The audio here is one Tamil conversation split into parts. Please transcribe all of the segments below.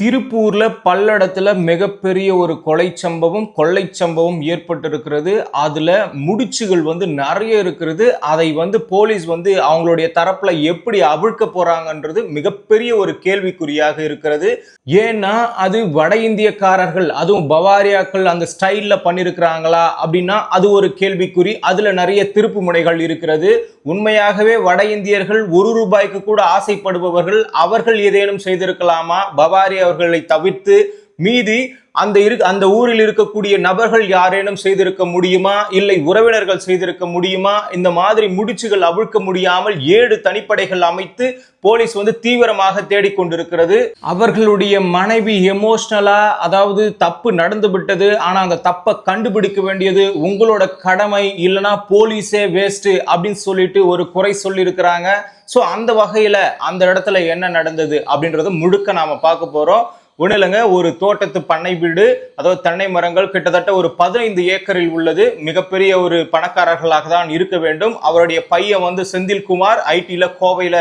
திருப்பூர்ல பல்லடத்துல மிகப்பெரிய ஒரு கொலை சம்பவம் கொள்ளை சம்பவம் ஏற்பட்டிருக்கிறது. அதுல முடிச்சுகள் வந்து நிறைய இருக்கிறது. அதை வந்து போலீஸ் வந்து அவங்களுடைய தரப்புல எப்படி அவிழ்க்க போறாங்கன்றது மிகப்பெரிய ஒரு கேள்விக்குறியாக இருக்கிறது. ஏன்னா அது வட இந்தியக்காரர்கள் அதுவும் பவாரியாக்கள் அந்த ஸ்டைல்ல பண்ணிருக்கிறாங்களா அப்படின்னா அது ஒரு கேள்விக்குறி. அதுல நிறைய திருப்பு முனைகள் இருக்கிறது. உண்மையாகவே வட இந்தியர்கள் ஒரு ரூபாய்க்கு கூட ஆசைப்படுபவர்கள். அவர்கள் ஏதேனும் செய்திருக்கலாமா? பவாரியா அவர்களை தவிர்த்து மீதி அந்த இரு அந்த ஊரில் இருக்கக்கூடிய நபர்கள் யாரேனும் செய்திருக்க முடியுமா? இல்லை உறவினர்கள் செய்திருக்க முடியுமா? இந்த மாதிரி முடிச்சுகள் அவிழ்க்க முடியாமல் ஏழு தனிப்படைகள் அமைத்து போலீஸ் வந்து தீவிரமாக தேடிக்கொண்டிருக்கிறது அவர்களுடைய மனைவி எமோஷ்னலா அதாவது தப்பு நடந்து விட்டது ஆனால் அந்த தப்பை கண்டுபிடிக்க வேண்டியது உங்களோட கடமை இல்லைன்னா போலீஸே வேஸ்ட்டு அப்படின்னு சொல்லிட்டு ஒரு குறை சொல்லியிருக்கிறாங்க. ஸோ அந்த வகையில் அந்த இடத்துல என்ன நடந்தது அப்படின்றத முழுக்க நாம் பார்க்க போகிறோம் ஒன்றும் இல்லைங்க ஒரு தோட்டத்து பண்ணை வீடு அதாவது தென்னை மரங்கள் கிட்டத்தட்ட ஒரு பதினைந்து ஏக்கரில் உள்ளது. மிகப்பெரிய ஒரு பணக்காரர்களாக தான் இருக்க வேண்டும். அவருடைய பையன் வந்து செந்தில்குமார் ஐடியில் கோவையில்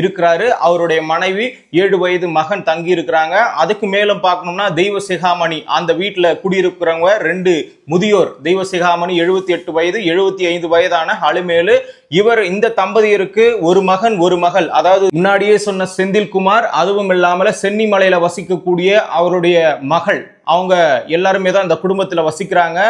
இருக்கிறாரு. அவருடைய மனைவி ஏழு வயது மகன் தங்கி இருக்கிறாங்க. அதுக்கு மேலும் பார்க்கணும்னா தெய்வ சிகாமணி. அந்த வீட்டில் குடியிருக்கிறவங்க ரெண்டு முதியோர். தெய்வ சிகாமணி எழுபத்தி எட்டு வயது எழுபத்தி ஐந்து வயதான அலுமேலு இவர் இந்த தம்பதியருக்கு ஒரு மகன் ஒரு மகள். அதாவது முன்னாடியே சொன்ன செந்தில்குமார் அதுவும் இல்லாமல் சென்னிமலையில் வசிக்கக்கூடிய அவருடைய மகள். அவங்க எல்லாருமே தான் இந்த குடும்பத்தில் வசிக்கிறாங்க.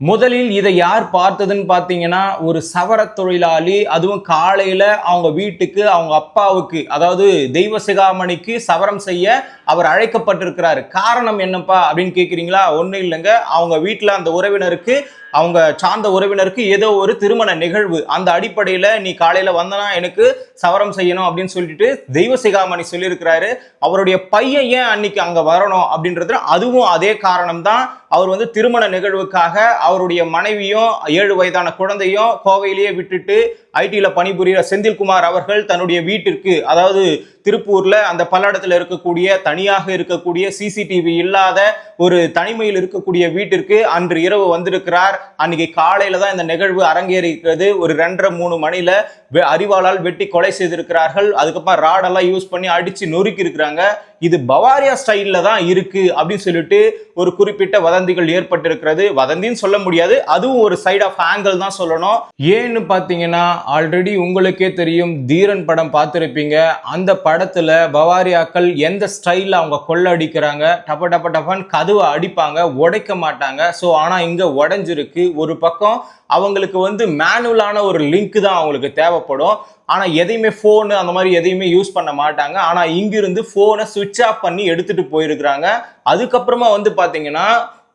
முதலில் இதை யார் பார்த்ததுன்னு பார்த்தீங்கன்னா ஒரு சவர தொழிலாளி அதுவும் காலையில் அவங்க வீட்டுக்கு அவங்க அப்பாவுக்கு அதாவது தெய்வ சிகாமணிக்கு சவரம் செய்ய அவர் அழைக்கப்பட்டிருக்கிறாரு. காரணம் என்னப்பா அப்படின்னு கேட்குறீங்களா ஒன்றும் இல்லைங்க. அவங்க வீட்டில் அந்த உறவினருக்கு அவங்க சார்ந்த உறவினருக்கு ஏதோ ஒரு திருமண நிகழ்வு. அந்த அடிப்படையில் நீ காலையில் வந்தனா எனக்கு சவரம் செய்யணும் அப்படின்னு சொல்லிட்டு தெய்வ சிகாமணி சொல்லியிருக்கிறாரு. அவருடைய பையன் ஏன் அன்னைக்கு அங்கே வரணும் அப்படின்றது அதுவும் அதே காரணம் தான் அவர் வந்து திருமண நிகழ்வுக்காக அவருடைய மனைவியும் ஏழு வயதான குழந்தையும் கோவையிலேயே விட்டுட்டு ஐடியில் பணிபுரிகிற செந்தில்குமார் அவர்கள் தன்னுடைய வீட்டிற்கு அதாவது திருப்பூரில் அந்த பல்லடத்தில் இருக்கக்கூடிய தனியாக இருக்கக்கூடிய சிசிடிவி இல்லாத ஒரு தனிமையில் இருக்கக்கூடிய வீட்டிற்கு அன்று இரவு வந்திருக்கிறார். அன்னைக்கு காலையில் தான் இந்த நிகழ்வு அரங்கேறிக்கிறது ஒரு ரெண்டரை மூணு மணியில் வெ- வெட்டி கொலை செய்திருக்கிறார்கள். அதுக்கப்புறம் ராடெல்லாம் யூஸ் பண்ணி அடித்து நொறுக்கி இருக்கிறாங்க இது பவாரியா ஸ்டைலில் தான் இருக்கு அப்படின்னு சொல்லிட்டு ஒரு குறிப்பிட்ட வதந்திகள் ஏற்பட்டிருக்கிறது. வதந்தின்னு சொல்ல முடியாது. அதுவும் ஒரு சைடு ஆஃப் ஆங்கிள் தான் சொல்லணும். ஏன்னு பார்த்தீங்கன்னா ஆல்ரெடி உங்களுக்கே தெரியும் தீரன் படம் பார்த்துருப்பீங்க. அந்த படத்தில் பவாரியாக்கள் எந்த ஸ்டைலில் அவங்க கொள்ள அடிக்கிறாங்க டப்ப டப்ப டப்பன்னு கதவை அடிப்பாங்க உடைக்க மாட்டாங்க. ஸோ ஆனால் இங்கே உடஞ்சிருக்கு. ஒரு பக்கம் அவங்களுக்கு வந்து மேனுவலான ஒரு லிங்க் தான் அவங்களுக்கு தேவைப்படும். ஆனால் எதையுமே ஃபோனு அந்த மாதிரி எதையுமே யூஸ் பண்ண மாட்டாங்க. ஆனால் இங்கிருந்து ஃபோனை சுவிட்ச் ஆஃப் பண்ணி எடுத்துகிட்டு போயிருக்கிறாங்க. அதுக்கப்புறமா வந்து பார்த்தீங்கன்னா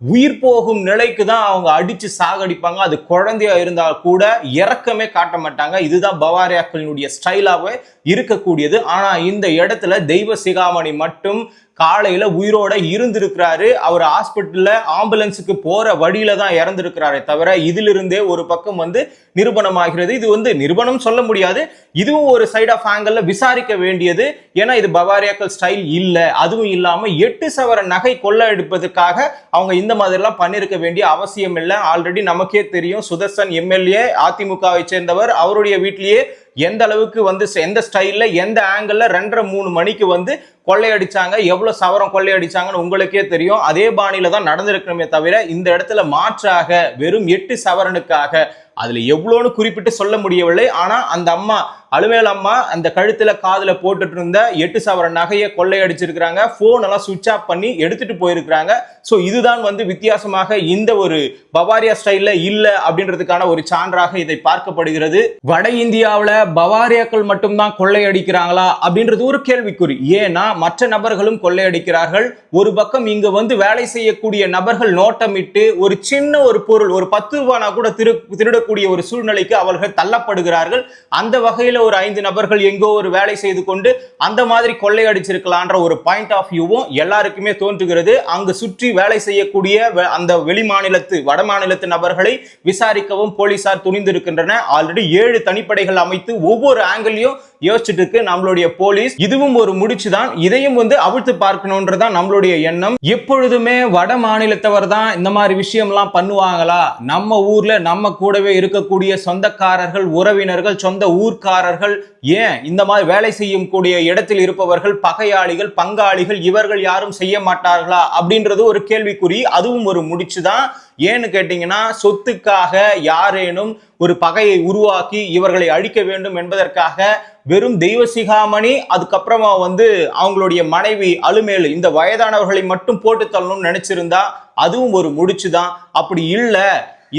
உயிர் போகும் நிலைக்கு தான் அவங்க அடிச்சு சாகடிப்பாங்க. அது குழந்தையா இருந்தால் கூட இறக்கமே காட்ட மாட்டாங்க. இதுதான் பவாரியாக்களினுடைய ஸ்டைலாகவே இருக்கக்கூடியது. ஆனா இந்த இடத்துல தெய்வ சிகாமணி மட்டும் காலையில உயிரோட இருந்திருக்கிறாரு. அவர் ஹாஸ்பிட்டல்ல ஆம்புலன்ஸுக்கு போற வழியில தான் இறந்திருக்கிறாரே தவிர இதிலிருந்தே ஒரு பக்கம் வந்து நிரூபணமாகிறது. இது வந்து நிரூபணம் சொல்ல முடியாது. இதுவும் ஒரு சைட் ஆஃப் ஆங்கிள் விசாரிக்க வேண்டியது. ஏன்னா இது பவாரியாக்கள் ஸ்டைல் இல்லை. அதுவும் இல்லாமல் எட்டு சவர நகை கொள்ள எடுப்பதற்காக அவங்க இந்த மாதிரிலாம் பண்ணியிருக்க வேண்டிய அவசியம் இல்லை. ஆல்ரெடி நமக்கே தெரியும் சுதர்சன் எம்எல்ஏ அதிமுகவை சேர்ந்தவர். அவருடைய வீட்டிலேயே எந்த அளவுக்கு வந்து எந்த ஸ்டைலில் எந்த ஆங்கிளில் ரெண்டரை மூணு மணிக்கு வந்து கொள்ளையடிச்சாங்க. எவ்வளோ சவரம் கொள்ளையடிச்சாங்கன்னு உங்களுக்கே தெரியும். அதே பாணியில் தான் நடந்திருக்கணுமே தவிர இந்த இடத்துல மாற்றாக வெறும் எட்டு சவரனுக்காக அதில் எவ்வளோன்னு குறிப்பிட்டு சொல்ல முடியவில்லை. ஆனால் அந்த அம்மா அலுமேல் அம்மா அந்த கழுத்துல காதுல போட்டுட்டு இருந்த எட்டு சவர நகையை கொள்ளையடிச்சிருக்கிறாங்க. போன் எல்லாம் சுவிட்ச் ஆஃப் பண்ணி எடுத்துட்டு போயிருக்கிறாங்க. ஸோ இதுதான் வந்து வித்தியாசமாக இந்த ஒரு பவாரியா ஸ்டைல்ல இல்ல அப்படின்றதுக்கான ஒரு சான்றாக இதை பார்க்கப்படுகிறது. வட இந்தியாவில் பவாரியாக்கள் மட்டும்தான் கொள்ளையடிக்கிறாங்களா அப்படின்றது ஒரு கேள்விக்குறி. ஏன்னா மற்ற நபர்களும் கொள்ளையடிக்கிறார்கள். ஒரு பக்கம் இங்க வந்து வேலை செய்யக்கூடிய நபர்கள் நோட்டமிட்டு ஒரு சின்ன ஒரு பொருள் ஒரு பத்து ரூபானா கூட திரு திருடக்கூடிய ஒரு சூழ்நிலைக்கு அவர்கள் தள்ளப்படுகிறார்கள். அந்த வகையில ஒரு ஐந்து நபர்கள் எங்கோ ஒரு வேலை செய்து கொண்டு அந்த மாதிரி கொள்ளையடிச்சிருக்கலான்ற ஒரு பாயிண்ட் ஆஃப் வியூவும் எல்லாருக்குமே தோன்றுகிறது. அங்கு சுற்றி வேலை செய்யக்கூடிய அந்த வெளி மாநிலத்து வட மாநிலத்து நபர்களை விசாரிக்கவும் போலீசார் துணிந்திருக்கின்றன. ஆல்ரெடி ஏழு தனிப்படைகள் அமைத்து ஒவ்வொரு ஆங்கிளையும் யோசிச்சுட்டு இருக்கு நம்மளுடைய போலீஸ் இதுவும் ஒரு முடிச்சு தான் இதையும் வந்து அவிழ்த்து பார்க்கணுன்றதான் நம்மளுடைய எண்ணம். எப்பொழுதுமே வட மாநிலத்தவர் தான் இந்த மாதிரி விஷயம்லாம் பண்ணுவாங்களா? நம்ம ஊர்ல நம்ம கூடவே இருக்கக்கூடிய சொந்தக்காரர்கள் உறவினர்கள் சொந்த ஊர்க்காரர்கள் ஏன் இந்த மாதிரி வேலை செய்யும் கூடிய இடத்தில் இருப்பவர்கள் பகையாளிகள் பங்காளிகள் இவர்கள் யாரும் செய்ய மாட்டார்களா? அப்படின்றது ஒரு கேள்விக்குறி. அதுவும் ஒரு முடிச்சு தான் ஏன்னு கேட்டீங்கன்னா சொத்துக்காக யாரேனும் ஒரு பகையை உருவாக்கி இவர்களை அழிக்க வேண்டும் என்பதற்காக வெறும் தெய்வ சிகாமணி அதுக்கப்புறமா வந்து அவங்களுடைய மனைவி அலுமேலு இந்த வயதானவர்களை மட்டும் போட்டு தள்ளணும்னு நினைச்சிருந்தா அதுவும் ஒரு முடிச்சு தான் அப்படி இல்லை.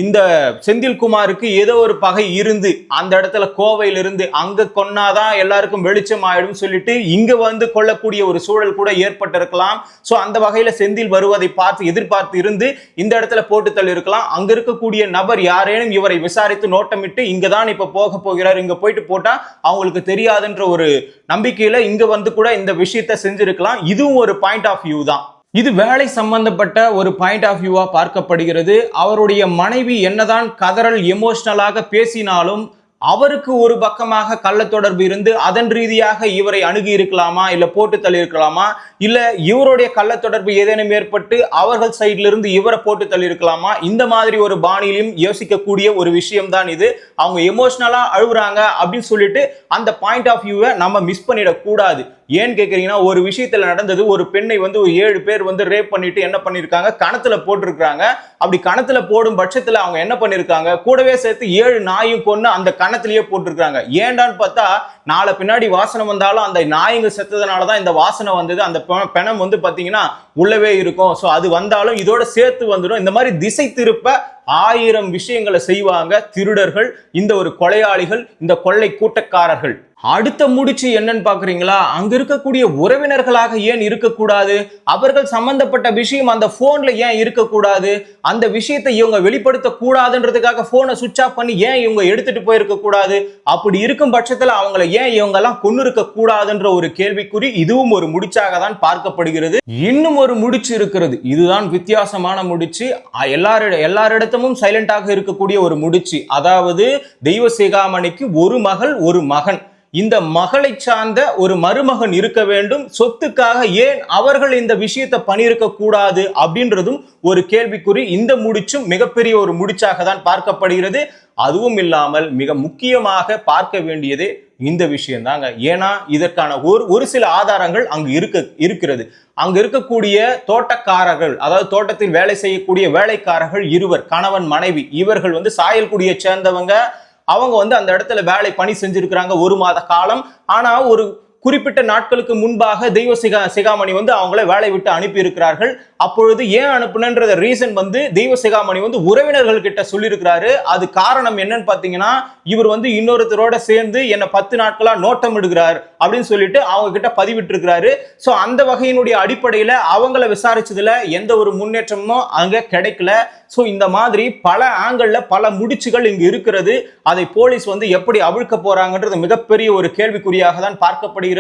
இந்த செந்தில்குமாருக்கு ஏதோ ஒரு பகை இருந்து அந்த இடத்துல கோவையில் இருந்து அங்க கொன்னாதான் எல்லாருக்கும் வெளிச்சம் ஆயிடும் சொல்லிட்டு இங்க வந்து கொள்ளக்கூடிய ஒரு சூழல் கூட ஏற்பட்டிருக்கலாம். ஸோ அந்த வகையில செந்தில் வருவதை பார்த்து எதிர்பார்த்து இருந்து இந்த இடத்துல போட்டு தள்ளி இருக்கலாம் அங்க இருக்கக்கூடிய நபர் யாரேனும் இவரை விசாரித்து நோட்டமிட்டு இங்க தான் இப்ப போக போகிறார் இங்க போயிட்டு போட்டா அவங்களுக்கு தெரியாதுன்ற ஒரு நம்பிக்கையில இங்க வந்து கூட இந்த விஷயத்த செஞ்சிருக்கலாம். இதுவும் ஒரு பாயிண்ட் ஆஃப் வியூ தான். இது வேலை சம்பந்தப்பட்ட ஒரு பாயிண்ட் ஆஃப் வியூவாக பார்க்கப்படுகிறது. அவருடைய மனைவி என்னதான் கதறல் எமோஷ்னலாக பேசினாலும் அவருக்கு ஒரு பக்கமாக கள்ள தொடர்பு இருந்து அதன் ரீதியாக இவரை அணுகி இருக்கலாமா இல்லை போட்டு தள்ளியிருக்கலாமா இல்லை இவருடைய கள்ள தொடர்பு ஏதேனும் ஏற்பட்டு அவர்கள் சைட்லிருந்து இவரை போட்டு தள்ளியிருக்கலாமா இந்த மாதிரி ஒரு பாணியிலும் யோசிக்கக்கூடிய ஒரு விஷயம் தான் இது. அவங்க எமோஷ்னலாக அழுகுறாங்க அப்படின்னு சொல்லிட்டு அந்த பாயிண்ட் ஆஃப் வியூவை நம்ம மிஸ் பண்ணிடக்கூடாது. ஏன்னு கேட்குறீங்கன்னா ஒரு விஷயத்தில் நடந்தது ஒரு பெண்ணை வந்து ஒரு ஏழு பேர் வந்து ரேப் பண்ணிட்டு என்ன பண்ணியிருக்காங்க கணத்தில் போட்டிருக்காங்க அப்படி கணத்தில் போடும் பட்சத்தில் அவங்க என்ன பண்ணியிருக்காங்க கூடவே சேர்த்து ஏழு நாயும் கொண்டு அந்த கணத்திலேயே போட்டிருக்காங்க ஏன்டான்னு பார்த்தா நாளை பின்னாடி வாசனை வந்தாலும் அந்த நாய்ங்க செத்ததுனால தான் இந்த வாசனை வந்தது. அந்த பிணம் பெணம் வந்து பார்த்தீங்கன்னா உள்ளவே இருக்கும். ஸோ அது வந்தாலும் இதோட சேர்த்து வந்துடும். இந்த மாதிரி திசை திருப்ப ஆயிரம் விஷயங்களை செய்வாங்க திருடர்கள் இந்த ஒரு கொலையாளிகள் இந்த கொள்ளை கூட்டக்காரர்கள். அடுத்த முடிச்சு என்னன்னு பாக்குறீங்களா? அங்க இருக்கக்கூடிய உறவினர்களாக ஏன் இருக்கக்கூடாது? அவர்கள் சம்பந்தப்பட்ட விஷயம் அந்த போன்ல ஏன் இருக்கக்கூடாது? அந்த விஷயத்தை இவங்க வெளிப்படுத்த கூடாதுன்றதுக்காக போனை சுவிச் ஆஃப் பண்ணி ஏன் இவங்க எடுத்துட்டு போயிருக்க கூடாது? அப்படி இருக்கும் பட்சத்துல அவங்கள ஏன் இவங்க எல்லாம் கொண்டு இருக்க கூடாதுன்ற ஒரு கேள்விக்குறி இதுவும் ஒரு முடிச்சாக தான் பார்க்கப்படுகிறது. இன்னும் ஒரு முடிச்சு இருக்கிறது. இதுதான் வித்தியாசமான முடிச்சு. எல்லாரிட எல்லாரிடத்தமும் சைலண்டாக இருக்கக்கூடிய ஒரு முடிச்சு. அதாவது தெய்வ சிகாமணிக்கு ஒரு மகள் ஒரு மகன். இந்த மகளை சார்ந்த ஒரு மருமகன் இருக்க வேண்டும். சொத்துக்காக ஏன் அவர்கள் இந்த விஷயத்தை பண்ணியிருக்க கூடாது அப்படின்றதும் ஒரு கேள்விக்குறி. இந்த முடிச்சும் மிகப்பெரிய ஒரு முடிச்சாக தான் பார்க்கப்படுகிறது. அதுவும் இல்லாமல் மிக முக்கியமாக பார்க்க வேண்டியது இந்த விஷயம் தாங்க. ஏன்னா இதற்கான ஒரு ஒரு சில ஆதாரங்கள் அங்கு இருக்க இருக்கிறது. அங்க இருக்கக்கூடிய தோட்டக்காரர்கள் அதாவது தோட்டத்தில் வேலை செய்யக்கூடிய வேலைக்காரர்கள் இருவர் கணவன் மனைவி இவர்கள் வந்து சாயல்குடியை சேர்ந்தவங்க. அவங்க வந்து அந்த இடத்துல வேலை பணி செஞ்சிருக்கிறாங்க ஒரு மாத காலம். ஆனா ஒரு குறிப்பிட்ட நாட்களுக்கு முன்பாக தெய்வ சிகா சிகாமணி வந்து அவங்கள வேலை விட்டு அனுப்பி இருக்கிறார்கள் அப்பொழுது ஏன் அனுப்புனன்ற ரீசன் வந்து தெய்வ சிகாமணி வந்து உறவினர்கள் கிட்ட சொல்லியிருக்கிறாரு. அது காரணம் என்னன்னு பார்த்தீங்கன்னா இவர் வந்து இன்னொருத்தரோட சேர்ந்து என்னை பத்து நாட்களா நோட்டம் இடுகிறார் அப்படின்னு சொல்லிட்டு அவங்க கிட்ட பதிவிட்டு இருக்கிறாரு ஸோ அந்த வகையினுடைய அடிப்படையில் அவங்கள விசாரிச்சதுல எந்த ஒரு முன்னேற்றமும் அங்கே கிடைக்கல. ஸோ இந்த மாதிரி பல ஆங்கிளில் பல முடிச்சுகள் இங்கு இருக்கிறது. அதை போலீஸ் வந்து எப்படி அவிழ்க்க போறாங்கன்றது மிகப்பெரிய ஒரு கேள்விக்குறியாக தான் பார்க்கப்படுகிறது.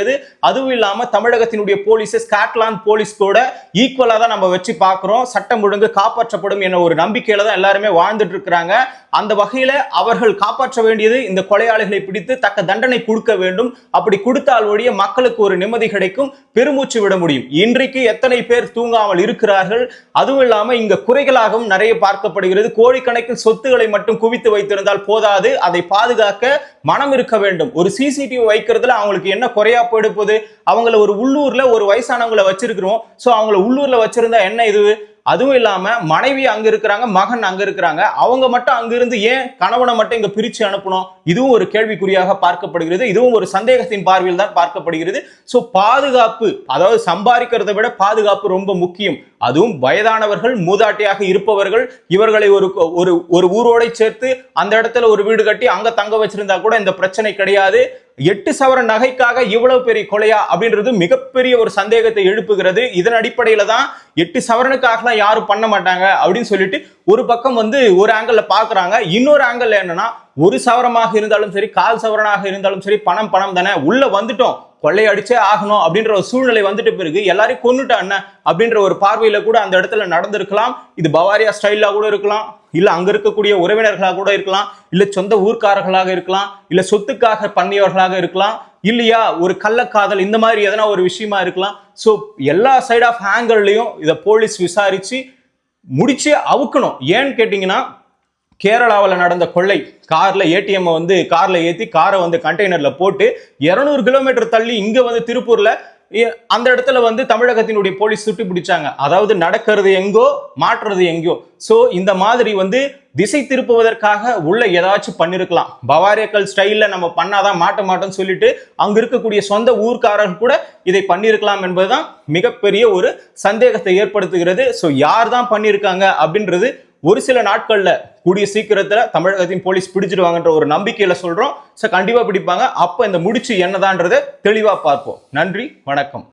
அதுவும் இல்லாம தமிழகத்தினுடைய போலீஸ் ஸ்காட்லாந்து போலீஸ் கூட ஈக்குவலா தான் நம்ம வச்சு பார்க்கிறோம். சட்டம் ஒழுங்கு காப்பாற்றப்படும் என்ற ஒரு நம்பிக்கையில தான் எல்லாருமே வாழ்ந்துட்டு இருக்கிறாங்க. அந்த வகையில அவர்கள் காப்பாற்ற வேண்டியது இந்த கொலையாளிகளை பிடித்து தக்க தண்டனை கொடுக்க வேண்டும். அப்படி கொடுத்தால் ஒழிய மக்களுக்கு ஒரு நிம்மதி கிடைக்கும். பெருமூச்சு விட முடியும். இன்றைக்கு எத்தனை பேர் தூங்காமல் இருக்கிறார்கள்? அதுவும் இல்லாம இங்க குறைகளாகவும் நிறைய பார்க்கப்படுகிறது. கோடிக்கணக்கில் சொத்துக்களை மட்டும் குவித்து வைத்திருந்தால் போதாது. அதை பாதுகாக்க மனம் இருக்க வேண்டும். ஒரு சிசிடிவி வைக்கிறதுல அவங்களுக்கு என்ன குறையா போயிடுப்போது அவங்கள ஒரு உள்ளூர்ல ஒரு வயசானவங்களை வச்சிருக்கிறோம். ஸோ அவங்கள உள்ளூர்ல வச்சிருந்தா என்ன இது? அதுவும் இல்லாம மனைவி அங்க இருக்கிறாங்க மகன் அங்க இருக்கிறாங்க. அவங்க மட்டும் அங்கிருந்து ஏன் கணவனை மட்டும் இங்க பிரிச்சு அனுப்பணும்? இதுவும் ஒரு கேள்விக்குறியாக பார்க்கப்படுகிறது. இதுவும் ஒரு சந்தேகத்தின் பார்வையில் தான் பார்க்கப்படுகிறது. சோ பாதுகாப்பு அதாவது சம்பாதிக்கிறதை விட பாதுகாப்பு ரொம்ப முக்கியம். அதுவும் வயதானவர்கள் மூதாட்டியாக இருப்பவர்கள் இவர்களை ஒரு ஒரு ஒரு ஊரோட சேர்த்து அந்த இடத்துல ஒரு வீடு கட்டி அங்க தங்க வச்சிருந்தா கூட இந்த பிரச்சனை கிடையாது. எட்டு சவர நகைக்காக இவ்வளவு பெரிய கொலையா அப்படின்றது மிகப்பெரிய ஒரு சந்தேகத்தை எழுப்புகிறது. இதன் அடிப்படையில தான் எட்டு சவரனுக்காகலாம் யாரும் பண்ண மாட்டாங்க அப்படின்னு சொல்லிட்டு ஒரு பக்கம் வந்து ஒரு ஆங்கிள் பாக்குறாங்க. இன்னொரு ஆங்கிள் என்னன்னா ஒரு சவரமாக இருந்தாலும் சரி கால் சவரனாக இருந்தாலும் சரி பணம் பணம் தானே. உள்ள வந்துட்டோம். கொள்ளையடிச்சே ஆகணும் அப்படின்ற ஒரு சூழ்நிலை வந்துட்டு பிறகு எல்லாரையும் கொண்டுட்டான் என்ன? அப்படின்ற ஒரு பார்வையில கூட அந்த இடத்துல நடந்திருக்கலாம். இது பவாரியா ஸ்டைலா கூட இருக்கலாம். இல்ல அங்க இருக்கக்கூடிய உறவினர்களாக கூட இருக்கலாம். இல்ல சொந்த ஊர்க்காரர்களாக இருக்கலாம். இல்ல சொத்துக்காக பண்ணியவர்களாக இருக்கலாம். இல்லையா? ஒரு கள்ளக்காதல் இந்த மாதிரி எதனா ஒரு விஷயமா இருக்கலாம். ஸோ எல்லா சைட் ஆஃப் ஆங்கிள்லையும் இதை போலீஸ் விசாரிச்சு முடிச்சு அவுக்கணும். ஏன்னு கேட்டிங்கன்னா கேரளாவில் நடந்த கொள்ளை. காரில் ஏடிஎம் வந்து காரில் ஏற்றி காரை வந்து கண்டெய்னரில் போட்டு 200 கிலோமீட்டர் தள்ளி இங்கே வந்து திருப்பூரில் அந்த இடத்துல வந்து தமிழகத்தினுடைய போலீஸ் சுட்டி பிடிச்சாங்க. அதாவது நடக்கிறது எங்கோ மாற்றுறது எங்கோ. ஸோ இந்த மாதிரி வந்து திசை திருப்புவதற்காக உள்ள ஏதாச்சும் பண்ணிருக்கலாம். பவாரியக்கல் ஸ்டைலில் நம்ம பண்ணாதான் மாட்ட மாட்டோம்னு சொல்லிட்டு அங்க இருக்கக்கூடிய சொந்த ஊர்க்காரர்கள் கூட இதை பண்ணியிருக்கலாம் என்பதுதான் மிகப்பெரிய ஒரு சந்தேகத்தை ஏற்படுத்துகிறது. ஸோ யார் தான் பண்ணியிருக்காங்க அப்படின்றது ஒரு சில நாட்களில் கூடிய சீக்கிரத்துல தமிழகத்தின் போலீஸ் பிடிச்சிடுவாங்கன்ற ஒரு நம்பிக்கையில சொல்றோம். ஸோ கண்டிப்பா பிடிப்பாங்க. அப்ப இந்த முடிச்சு என்னதான்றதை தெளிவா பார்ப்போம். நன்றி வணக்கம்.